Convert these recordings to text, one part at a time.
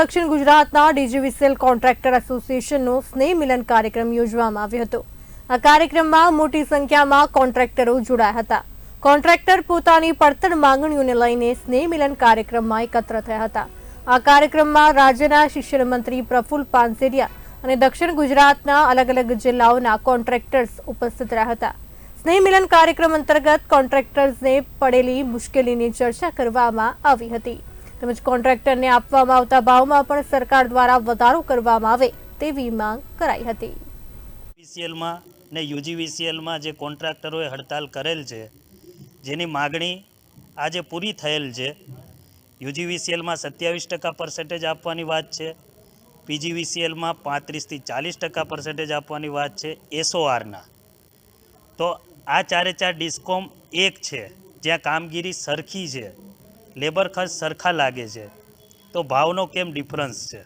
દક્ષિણ ગુજરાતના DGVCL contractor એસોસિએશનનો સ્નેહ મિલન કાર્યક્રમ યોજવામાં આવ્યો હતો. આ કાર્યક્રમમાં મોટી સંખ્યામાં કોન્ટ્રાક્ટરો જોડાયા હતા. કોન્ટ્રાક્ટર પોતાની પડતર માંગણીઓને લઈને સ્નેહ મિલન કાર્યક્રમમાં એકત્ર થયા હતા. આ કાર્યક્રમમાં રાજ્યના શિક્ષણ મંત્રી પ્રફુલ પાનસેરિયા અને દક્ષિણ ગુજરાતના અલગ અલગ જિલ્લાઓના કોન્ટ્રાક્ટર્સ ઉપસ્થિત રહ્યા હતા. સ્નેહ મિલન કાર્યક્રમ અંતર્ગત કોન્ટ્રાક્ટર્સને પડેલી મુશ્કેલીની ચર્ચા કરવામાં આવી હતી. તેમજ કોન્ટ્રાક્ટરને આપવામાં આવતા ભાવમાં પણ સરકાર દ્વારા વધારો કરવામાં આવે તેવી માંગ કરાઈ હતી. વીસીએલમાં ને યુજીવીસીએલમાં જે કોન્ટ્રાક્ટરોએ હડતાલ કરેલ છે, જેની માગણી આજે પૂરી થયેલ છે. યુજીવીસીએલમાં સત્યાવીસ ટકા પર્સન્ટેજ આપવાની વાત છે. પીજીવીસીએલમાં પાંત્રીસથી ચાલીસ ટકા પર્સન્ટેજ આપવાની વાત છે, એસઓઆરના. તો આ ચારે ચાર ડિસ્કોમ એક છે, જ્યાં કામગીરી સરખી છે. લેબર ખર્ચ સરખા લાગે છે. તો ભાવનો કેમ ડિફરન્સ છે?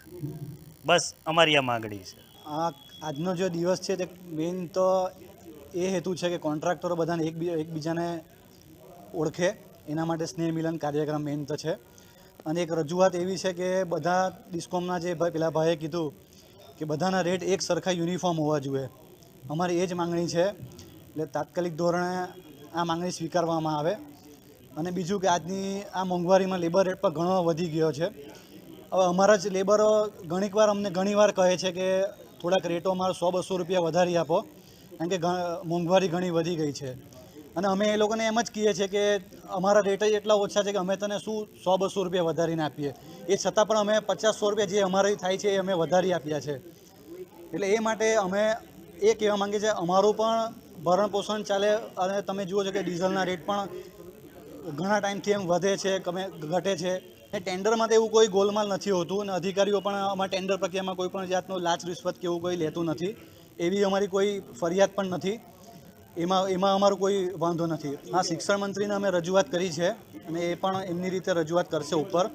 બસ અમારી આ માગણી છે. આ આજનો જે દિવસ છે તે મેઇન તો એ હેતુ છે કે કોન્ટ્રાક્ટરો બધાને એકબી એકબીજાને ઓળખે. એના માટે સ્નેહ મિલન કાર્યક્રમ મેઇન તો છે. અને એક રજૂઆત એવી છે કે બધા ડિસ્કોમના જે પેલા ભાઈએ કીધું કે બધાના રેટ એક સરખા યુનિફોર્મ હોવા જોઈએ. અમારી એ જ માંગણી છે. એટલે તાત્કાલિક ધોરણે આ માંગણી સ્વીકારવામાં આવે. અને બીજું કે આજની આ મોંઘવારીમાં લેબર રેટ પણ ઘણો વધી ગયો છે. હવે અમારા જ લેબરો ઘણીકવાર અમને ઘણીવાર કહે છે કે થોડાક રેટો અમારા સો બસો રૂપિયા વધારી આપો, કારણ કે મોંઘવારી ઘણી વધી ગઈ છે. અને અમે એ લોકોને એમ જ કહીએ છીએ કે અમારા રેટ એટલા ઓછા છે કે અમે તને શું સો બસો રૂપિયા વધારીને આપીએ. એ છતાં પણ અમે પચાસ રૂપિયા જે અમારે થાય છે એ અમે વધારી આપ્યા છે. એટલે એ માટે અમે એ કહેવા માંગીએ છીએ, અમારું પણ ભરણ પોષણ ચાલે અને તમે જુઓ છો કે ડીઝલના રેટ પણ ઘણા ટાઈમથી એમ વધે છે, કમે ઘટે છે. એ ટેન્ડરમાં તો એવું કોઈ ગોલમાલ નથી હોતું અને અધિકારીઓ પણ આમાં ટેન્ડર પ્રક્રિયામાં કોઈ પણ જાતનું લાચ રિશ્વત કે એવું કોઈ લેતું નથી. એવી અમારી કોઈ ફરિયાદ પણ નથી. એમાં એમાં અમારો કોઈ વાંધો નથી. હા, શિક્ષણ મંત્રીને અમે રજૂઆત કરી છે અને એ પણ એમની રીતે રજૂઆત કરશે ઉપર.